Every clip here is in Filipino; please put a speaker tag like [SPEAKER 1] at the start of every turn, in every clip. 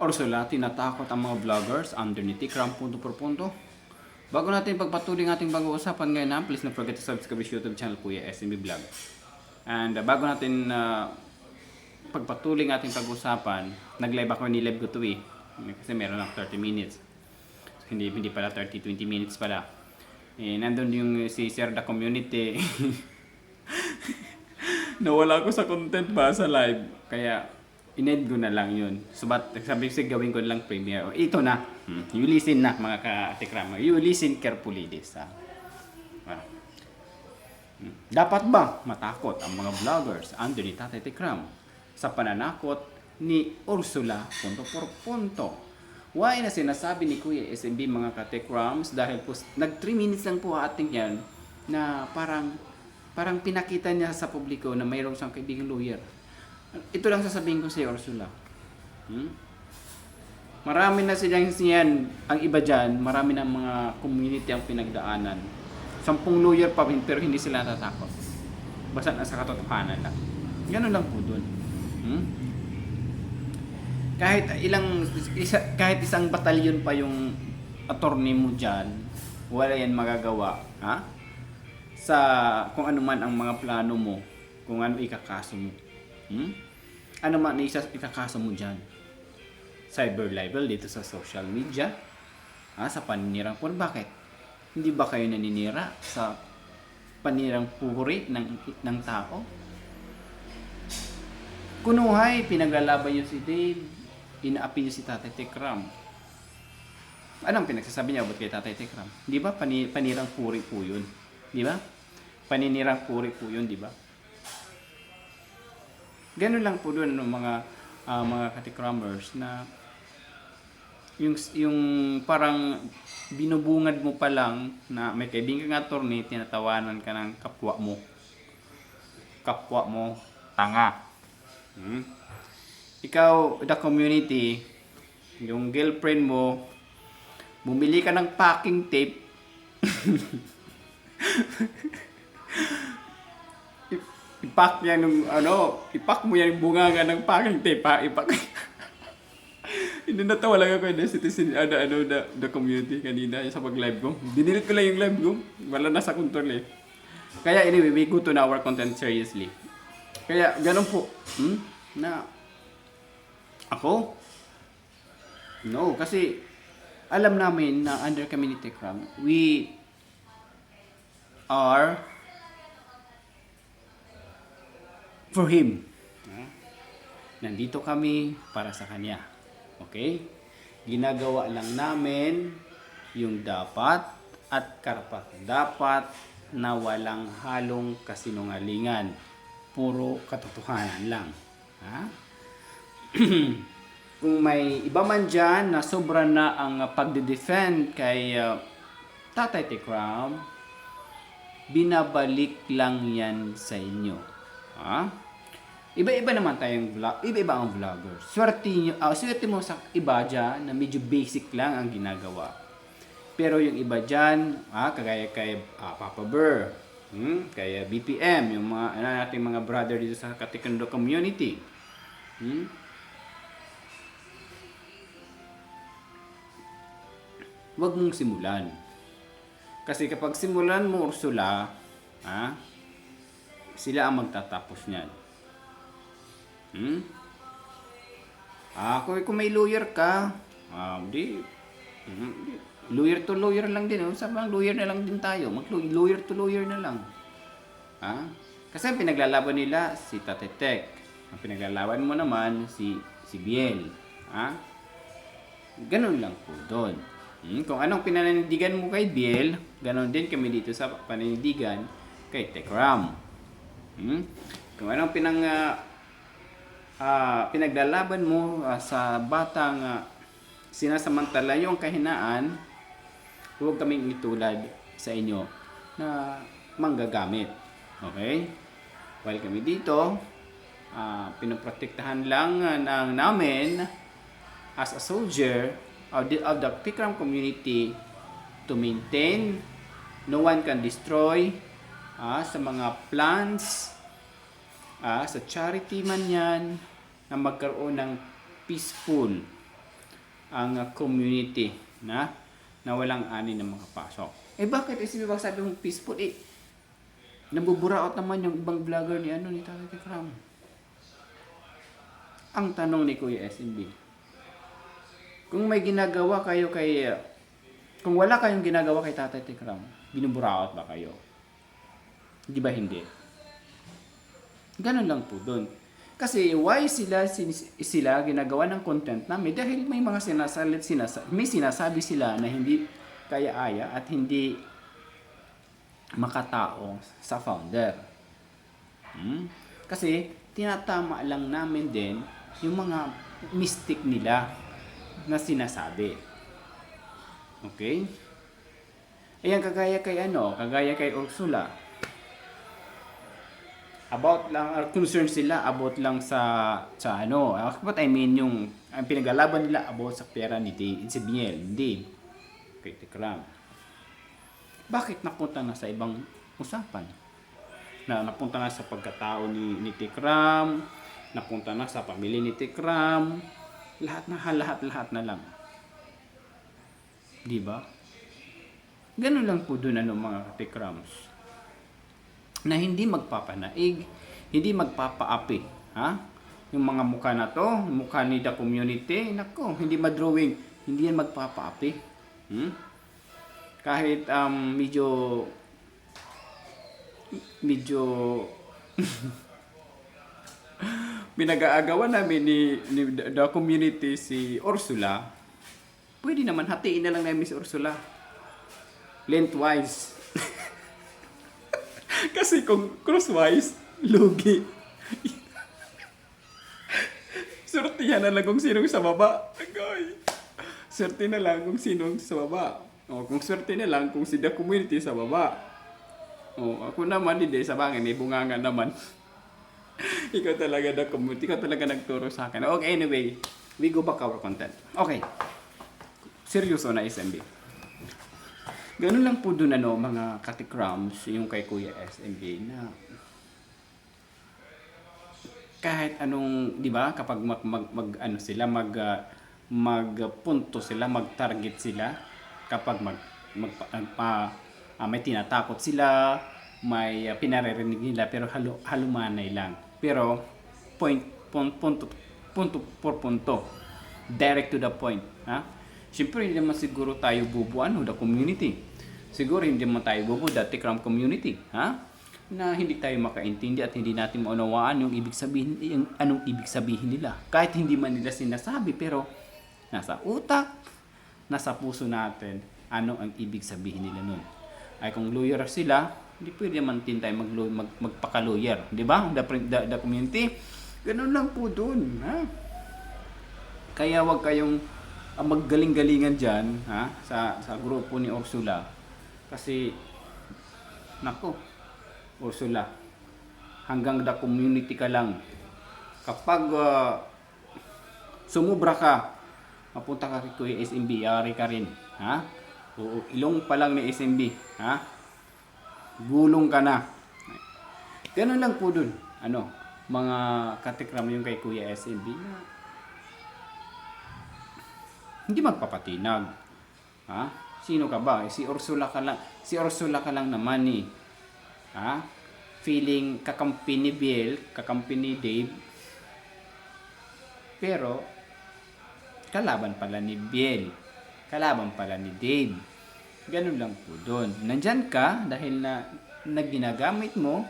[SPEAKER 1] Ursula, tinatakot ang mga vloggers under ni Tikram punto por punto. Bago natin pagpatuloy ang ating pag-uusapan ngayon, ha, please don't forget to subscribe sa YouTube channel Kuya SMB Vlog. And uh, bago natin uh, pagpatuloy ang ating pag-usapan, nag-live ako ni Live ko eh. Kasi meron lang 30 minutes. So, hindi, hindi pala 30-20 minutes pala. Eh, nandun yung si Sir the Community. Nawala ko sa content ba sa live. Kaya, ined ko na lang yun. So, but, sabi ko gawin ko lang premiere. Ito na. Hmm. You listen na, mga ka-atikrama. You listen carefully this. Ha? Hmm. Dapat ba matakot ang mga vloggers under ni Tatay Tikram sa pananakot ni Ursula punto por punto? Why na sinasabi ni Kuya SMB mga ka-Tikrams dahil po nag 3 minutes lang po ating yan na parang parang pinakita niya sa publiko na mayroong siyang kaibigang lawyer. Ito lang sasabihin ko sa Ursula. Hmm? Marami na silang siyan, ang iba dyan, marami ng mga community ang pinagdaanan. Sampung lawyer pa rin, pero hindi sila natatakot. Basta nasa katotohanan lang. Ganun lang po dun. Hmm? Kahit ilang, isa, kahit isang batalyon pa yung attorney mo dyan, wala yan magagawa. Ha? Sa kung ano man ang mga plano mo, kung ano ikakaso mo. Hmm? Ano man isa ikakaso mo dyan cyber libel dito sa social media, ha, sa paninirang pun. Bakit? Hindi ba kayo naninira sa panirang puri ng, ng tao? Kunuhay, pinaglalaban niyo si Dave, inaapi niyo si Tatay Tekram. Anong pinagsasabi niya about kay Tatay Tekram? Di ba? Pani, panirang puri po yun. Di ba? Paninirang puri po yun, di ba? Ganun lang po doon ng mga ah, mga katikramers na yung yung parang binubungad mo pa lang na may kaibigan kang attorney, tinatawanan ka ng kapwa mo. Kapwa mo, tanga. Hmm? Ikaw, the community, yung girlfriend mo, bumili ka ng packing tape, ipak yan ng ano, ipak mo yan yung bunganga ng packing tape ha, ipak. Hindi natawa lang ako na citizen, ano, ano, the, the community kanina sa pag-live ko. Dinilit ko lang yung live ko. Wala na sa control eh. Kaya anyway, we go to our content seriously. Kaya ganun po, hmm? na ako? No, kasi alam namin na under community crime, we are for him. Nandito kami para sa kanya. Okay? Ginagawa lang namin yung dapat at karapat dapat na walang halong kasinungalingan. Puro katotohanan lang. Ha? Kung may iba man dyan na sobra na ang pagde-defend kay uh, Tatay Tikram, binabalik lang yan sa inyo. Ha? Iba-iba naman tayong vlog, iba-iba ang vlogger. Swerte nyo, ah, swerte mo sa iba dyan na medyo basic lang ang ginagawa. Pero yung iba dyan, ah, kagaya kay ah, Papa Burr, hmm, kay ah, BPM, yung mga ano nating mga brother dito sa Katikando community. Hmm? Huwag mong simulan. Kasi kapag simulan mo Ursula, ha, sila ang magtatapos niyan. Hmm? Ah, kung, may lawyer ka, ah, di, hmm, di, lawyer to lawyer lang din. Oh. Sabi lawyer na lang din tayo. Mag lawyer to lawyer na lang. Ha? Kasi ang pinaglalaban nila si Tatetek. Ang pinaglalaban mo naman si si Biel. Ha? Ganun lang po doon. Hmm? Kung anong pinanindigan mo kay Biel, ganun din kami dito sa pananindigan kay Tekram. Hmm? Kung anong pinang ah, ah, pinaglalaban mo ah, sa batang ah, sinasamantala yung kahinaan, huwag kaming itulad sa inyo na manggagamit. Okay? While kami dito, ah, pinoprotektahan lang ah, ng namin as a soldier of the, of the Tikram community to maintain no one can destroy ah, sa mga plans ah, sa charity man yan na magkaroon ng peaceful ang uh, community na na walang ani na makapasok. Eh bakit SMB ba sabi mong peaceful eh? Nabuburaot naman yung ibang vlogger ni ano ni Tatay Tikram. Ang tanong ni Kuya SMB, kung may ginagawa kayo kay kung wala kayong ginagawa kay Tatay Tikram, binuburaot ba kayo? Di ba hindi? Ganun lang po doon. Kasi why sila sin- sila ginagawa ng content namin dahil may mga sinasalit sinasa may sinasabi sila na hindi kaya-aya at hindi makatao sa founder. Hmm? Kasi tinatama lang namin din yung mga mystic nila na sinasabi. Okay? Ayan, kagaya kay ano, kagaya kay Ursula. About lang, or concerned sila about lang sa, sa ano, what I mean yung, ang pinaglalaban nila about sa pera ni si Biel, hindi. Kay Tikram. Bakit napunta na sa ibang usapan? Na napunta na sa pagkatao ni, ni Tikram, napunta na sa pamilya ni Tikram, lahat na lahat lahat na lang. Di ba? Ganun lang po doon ano mga Tikrams. Na hindi magpapanaig, hindi magpapaapi, ha? Yung mga mukha na to, mukha ni the community, nako, hindi madrawing, hindi yan magpapaapi. Hmm? Kahit um, medyo medyo pinag-aagawan namin ni, ni the, community si Ursula, pwede naman hatiin na lang namin si Ursula. Lengthwise. Kasi kung crosswise, lugi. Sortihan na lang kung sinong sa baba. Agay. Swerte na lang kung sinong sa baba. O, kung swerte na lang kung si the community sa baba. O, ako naman hindi sa bangin, may bunganga naman. ikaw talaga the community, ikaw talaga nagturo sa akin. Okay, anyway, we go back our content. Okay. Seryoso na SMB. Ganun lang po dun ano, mga katikrams, yung kay Kuya SMB na kahit anong, 'di ba, kapag mag, mag, mag ano sila mag ah, magpunto sila, mag-target sila kapag mag, mag magpa, ah, may tinatakot sila, may uh, pinaririnig nila pero halo, halumanay lang. Pero point pun- punto punto por punto. Direct to the point, ha? Siyempre hindi naman siguro tayo bubu ano, the community. Siguro hindi naman tayo bubu the Tikram community, ha? na hindi tayo makaintindi at hindi natin maunawaan yung ibig sabihin yung anong ibig sabihin nila kahit hindi man nila sinasabi pero nasa utak nasa puso natin ano ang ibig sabihin nila nun ay kung lawyer sila hindi pwede naman din tayo mag, mag, magpaka-lawyer di ba the, the, the community ganun lang po dun ha kaya wag kayong ah, maggaling-galingan dyan ha sa sa grupo ni Ursula kasi nako Ursula, hanggang the community ka lang. Kapag uh, sumubra ka, mapunta ka kay Kuya SMB, yari ka rin. Ha? Oo, ilong pa lang ni SMB. Ha? Gulong ka na. Ganun lang po dun. Ano, mga katikram yung kay Kuya SMB na hindi magpapatinag. Ha? Sino ka ba? Eh, Si Ursula ka lang. Si Ursula ka lang naman eh. Ha? Feeling kakampi ni Bill, kakampi ni Dave. Pero, kalaban pala ni Bill. Kalaban pala ni Dave. Ganun lang po doon. Nandyan ka dahil na nagginagamit mo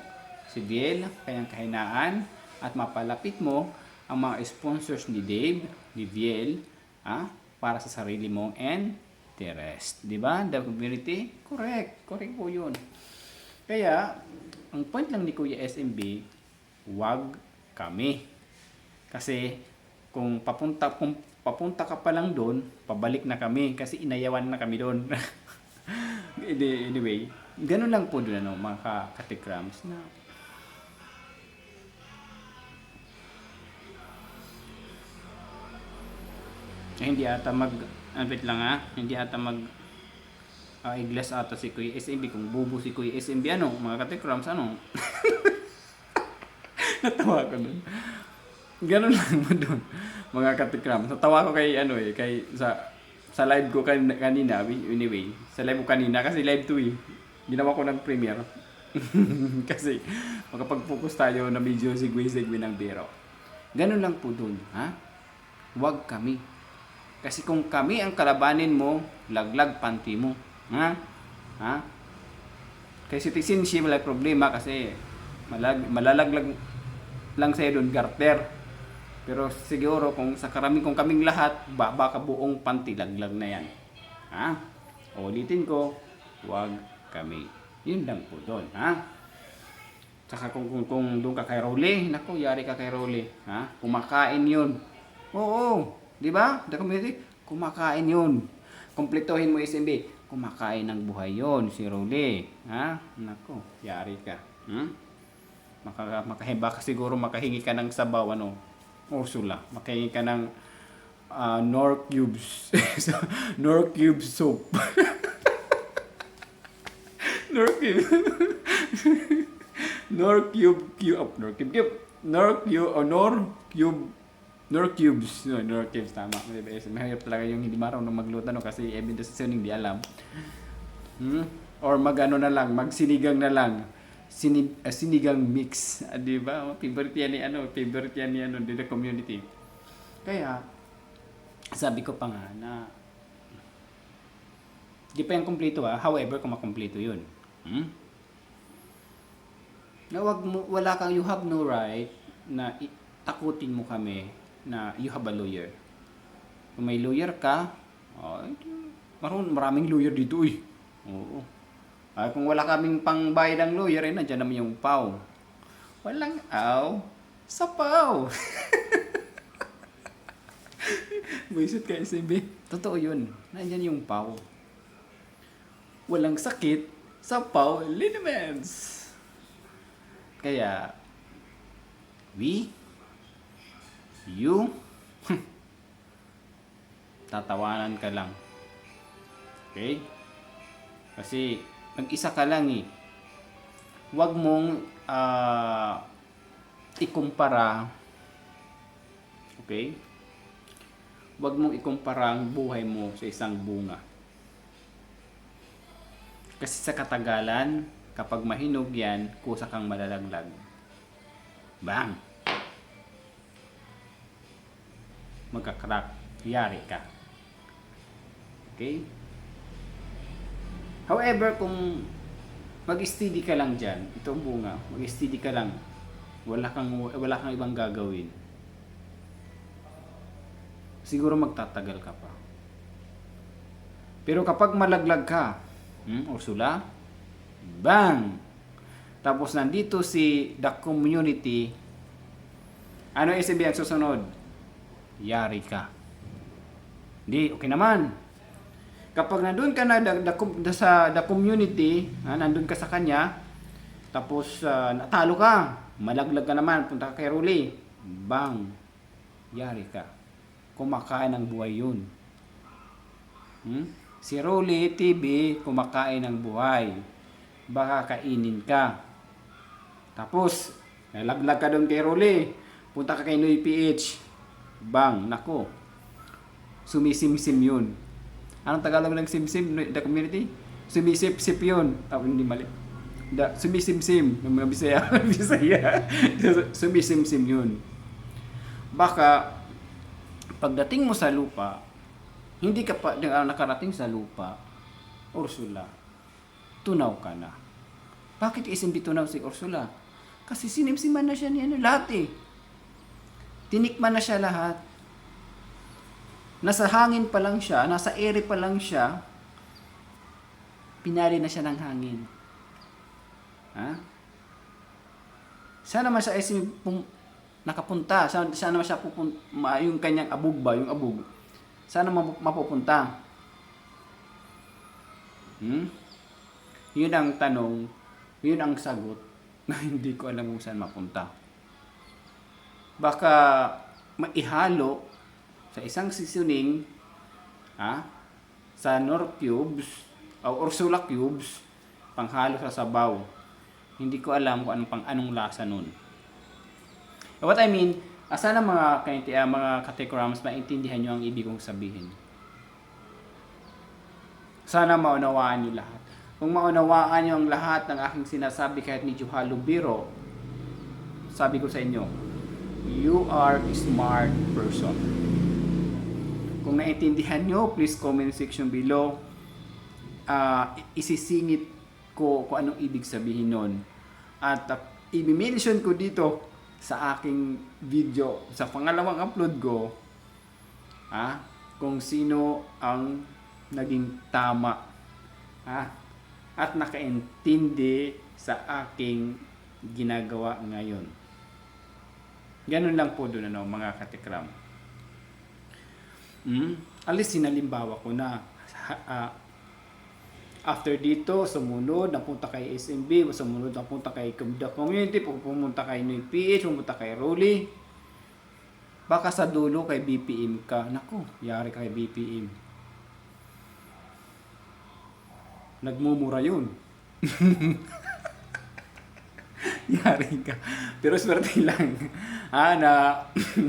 [SPEAKER 1] si Bill, kanyang kahinaan, at mapalapit mo ang mga sponsors ni Dave, ni Biel, ah, para sa sarili mong interest. Di ba? The community? Correct. Correct po yun. Kaya, ang point lang ni Kuya SMB, wag kami. Kasi kung papunta kung papunta ka pa lang doon, pabalik na kami kasi inayawan na kami doon. anyway, ganun lang po doon ano, mga ka- katikrams na Eh, hindi ata mag ah, lang ha hindi ata mag ah, iglas ata si Kuya SMB kung bubo si Kuya SMB ano mga katikrams ano natawa ko dun ganun lang mo dun mga katikram. Natawa ko kay ano eh, kay sa sa live ko kan, kanina, anyway, sa live ko kanina kasi live 2 eh. Ginawa ko ng premiere. kasi makapag-focus tayo na video sigwi-sigwi ng biro. Ganun lang po dun, ha? Huwag kami. Kasi kung kami ang kalabanin mo, laglag panty mo. Ha? Ha? Kasi tisin siya wala problema kasi malag, malalaglag lang sa'yo doon garter. Pero siguro kung sa karami kung kaming lahat, ba, baka buong panty laglag na yan. Ha? Ulitin ko, huwag kami. Yun lang po doon. Ha? Tsaka kung, kung, kung doon ka kay Rolly, naku, yari ka kay Rolly. Ha? Kumakain yun. Oo, di ba? The community, kumakain yun. Kompletohin mo SMB, kumakain ng buhay yon si Rolly. Ha? Naku, yari ka. Hmm? Maka, makahiba ka siguro makahingi ka ng sabaw, ano, Ursula. Makahingi ka ng ah, Nor Cubes. Nor Cube soup. Nor Cube. Nor Cube Cube. Oh, Nor Cube Cube. Nor Cube. Oh, Nor Cube. Nor Cubes. No, Nor Cubes. Tama. Diba? Mahirap talaga yung hindi marunong magluto no? kasi evidence sa hindi alam. Hmm? Or magano na lang, magsinigang na lang. Sinig, ah, sinigang mix. Ah, di ba? Oh, favorite yan ni ano, favorite yan ni ano, di the community. Kaya, sabi ko pa nga na, di pa yung kompleto ah. However, kung makompleto yun. Hmm? Na wag mo, wala kang, you have no right na takutin mo kami na you have a lawyer. Kung may lawyer ka, oh, maroon maraming lawyer dito eh. Oo. Ah, kung wala kaming pangbayad ng lawyer, eh, nandiyan naman yung PAW. Walang aw sa PAW. Buisit ka SMB. Totoo yun. Nandiyan yung PAW. Walang sakit sa PAW liniments. Kaya, we, you, tatawanan ka lang. Okay? Kasi, mag-isa ka lang eh. Huwag mong ah, ikumpara, okay? Huwag mong ikumpara ang buhay mo sa isang bunga. Kasi sa katagalan, kapag mahinog yan, kusa kang malalaglag. Bang! Magkakrak. Yari ka. Okay? However, kung mag-steady ka lang dyan, itong bunga, mag-steady ka lang, wala kang, wala kang ibang gagawin, siguro magtatagal ka pa. Pero kapag malaglag ka, hmm, Ursula, bang! Tapos nandito si the community, ano SMB ang susunod? Yari ka. Hindi, okay naman. Kapag nandun ka na da, da, da- sa the community, ha, nandun ka sa kanya, tapos ah, natalo ka, malaglag ka naman, punta ka kay Rolly, bang, yari ka. Kumakain ng buhay yun. Hmm? Si Rolly TV, kumakain ng buhay. Baka kainin ka. Tapos, nalaglag ka doon kay Rolly, punta ka kay Noy PH, bang, nako, sumisimsim yun. Anong Tagalog ng simsim, no- the community? Sumisip-sip yun. Tapos hindi mali. Da, sumisimsim, ng mga Bisaya. Bisaya. sumisimsim yun. Baka, pagdating mo sa lupa, hindi ka pa nakarating sa lupa, Ursula, tunaw ka na. Bakit SMB tunaw si Ursula? Kasi sinimsiman na siya ni ano, lahat eh. Tinikman na siya lahat. Nasa hangin pa lang siya, nasa ere pa lang siya, pinari na siya ng hangin. Ha? Sana naman siya ay pum- nakapunta. Sana, sana naman siya pupunta, yung kanyang abog ba, yung abog. Sana mapu- mapupunta. Hmm? Yun ang tanong, yun ang sagot na hindi ko alam kung saan mapunta. Baka maihalo sa isang seasoning ha, sa Nor cubes o Ursula cubes panghalo sa sabaw. Hindi ko alam kung anong pang anong lasa nun. What I mean, Ah, sana mga, kainti, ah, mga katekrams, maintindihan nyo ang ibig kong sabihin. Sana maunawaan nyo lahat. Kung maunawaan nyo ang lahat ng aking sinasabi kahit medyo halo biro, sabi ko sa inyo, you are a smart person. Kung naintindihan nyo, please comment section below. Ah, isisingit ko kung anong ibig sabihin nun. At uh, i-mention ko dito sa aking video, sa pangalawang upload ko, ah, kung sino ang naging tama ah, at nakaintindi sa aking ginagawa ngayon. Ganun lang po doon ano, mga katikram. Hmm? Alis sinalimbawa ko na Ha- ah, after dito, sumunod, napunta kay SMB, sumunod, napunta kay The Community, pumunta kay New PH, pumunta kay Rolly. Baka sa dulo kay BPM ka. Naku, yari ka kay BPM. Nagmumura yun. Yari ka. Pero swerte lang. ha, na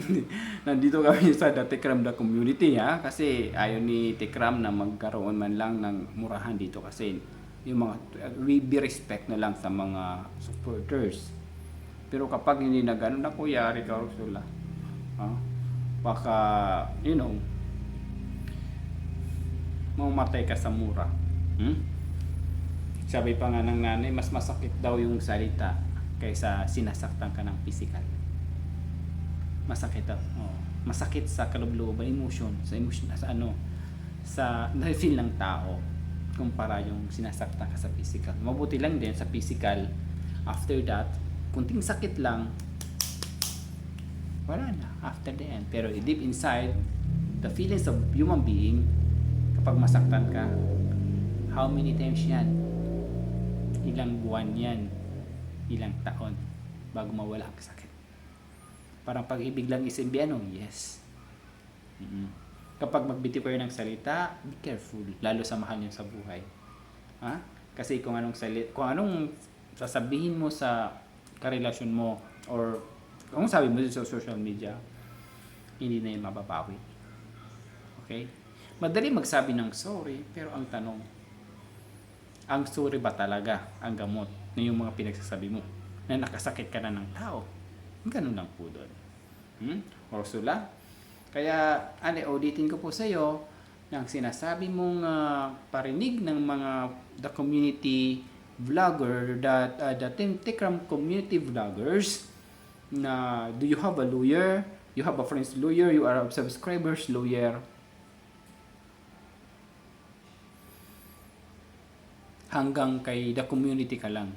[SPEAKER 1] nandito kami sa The Tekram The Community ha. Kasi ayaw ni Tekram na magkaroon man lang ng murahan dito kasi yung mga we be respect na lang sa mga supporters. Pero kapag hindi na ganun, ako yari ka Ursula. Ha? Baka, you know, mamatay ka sa mura. Hmm? Sabi pa nga ng nanay, mas masakit daw yung salita kaysa sinasaktan ka ng physical. Masakit daw. Oo. Masakit sa kalooban, emotion, sa emotion, sa ano, sa na-feel ng tao kumpara yung sinasaktan ka sa physical. Mabuti lang din sa physical, after that, kunting sakit lang, wala na, after the end. Pero deep inside, the feelings of human being, kapag masaktan ka, how many times yan? Ilang buwan yan? Ilang taon? Bago mawala ang sakit. Parang pag-ibig lang is ano? Yes. mm Kapag magbitiw kayo ng salita, be careful. Lalo sa mahal niyo sa buhay. Ha? Kasi kung anong salit, kung anong sasabihin mo sa karelasyon mo or kung sabi mo sa social media, hindi na yun mababawi. Okay? Madali magsabi ng sorry, pero ang tanong, ang sorry ba talaga ang gamot na yung mga pinagsasabi mo na nakasakit ka na ng tao? Ganun lang po doon. Hmm? Ursula? Kaya, ane, auditin ko po sa iyo ng sinasabi mong ah, parinig ng mga the community vlogger that uh, the Tikram community vloggers na do you have a lawyer? You have a friend's lawyer? You are a subscriber's lawyer? hanggang kay the community ka lang.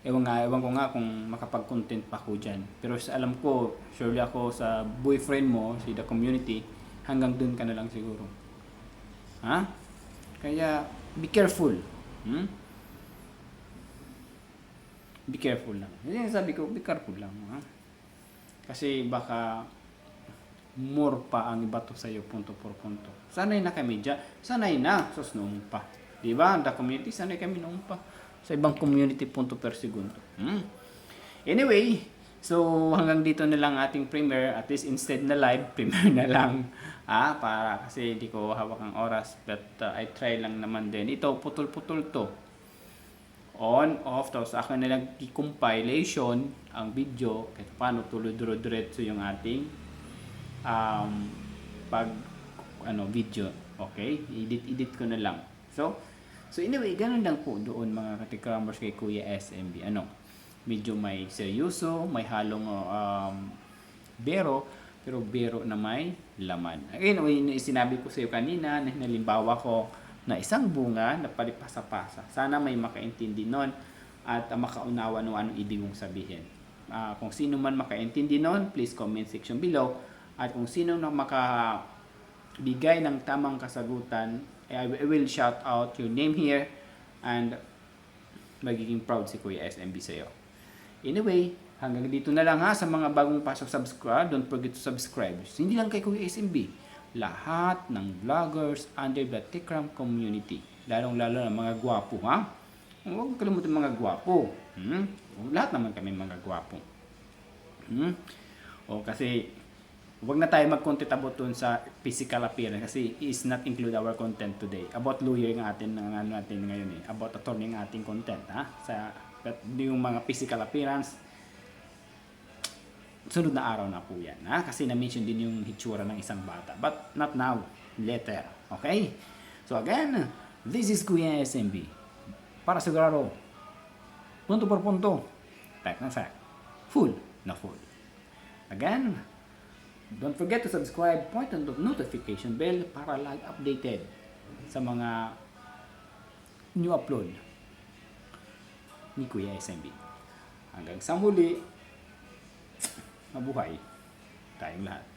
[SPEAKER 1] Ewan nga, ewan ko nga kung makapag-content pa ako dyan. Pero sa alam ko, surely ako sa boyfriend mo, si the community, hanggang dun ka na lang siguro. Ha? Kaya, be careful. Hmm? Be careful lang. Yan sabi ko, be careful lang. Ha? Kasi baka more pa ang ibato sa iyo punto por punto. Sanay na kami dyan. Sanay na. Sus noong pa. Di ba? The community, sanay kami noong pa. Sa ibang community punto per segundo. Hmm. Anyway, so hanggang dito na lang ating premiere. At least instead na live, premiere na lang. Ah, para kasi hindi ko hawak ang oras. But uh, I try lang naman din. Ito, putol-putol to. On, off. Tapos ako na lang compilation ang video. Kahit paano tuloy-duro-diretso yung ating um, pag ano video okay edit edit ko na lang so so anyway ganun lang po doon mga katikramers kay Kuya SMB ano medyo may seryoso may halong um, bero pero bero na may laman. Again sinabi ko sa iyo kanina na nalimbawa ko na isang bunga na palipasa-pasa. Sana may makaintindi nun at uh, makaunawa no anong ibig mong sabihin. Ah, kung sino man makaintindi nun please comment section below. At kung sino na makabigay ng tamang kasagutan, eh, I will shout out your name here and magiging proud si Kuya SMB sa iyo. Anyway, hanggang dito na lang ha sa mga bagong pasok subscribe. Don't forget to subscribe. Hindi lang kay Kuya SMB. Lahat ng vloggers under the Tikram community. Lalong-lalo ng mga gwapo ha. Huwag kalimutan mga gwapo. Hmm? Lahat naman kami mga gwapo. Hmm? O kasi wag na tayo mag-content about dun sa physical appearance kasi is not include our content today. About lawyer ng atin ng ano natin ngayon eh. About attorney ng ating content ha. Sa but yung mga physical appearance sunod na araw na po yan ha kasi na-mention din yung hitsura ng isang bata but not now later okay so again this is Kuya SMB para sigurado punto por punto fact na fact full na full again don't forget to subscribe point on the notification bell para lagi updated sa mga new upload ni Kuya SMB hanggang sa muli mabuhay tayong lahat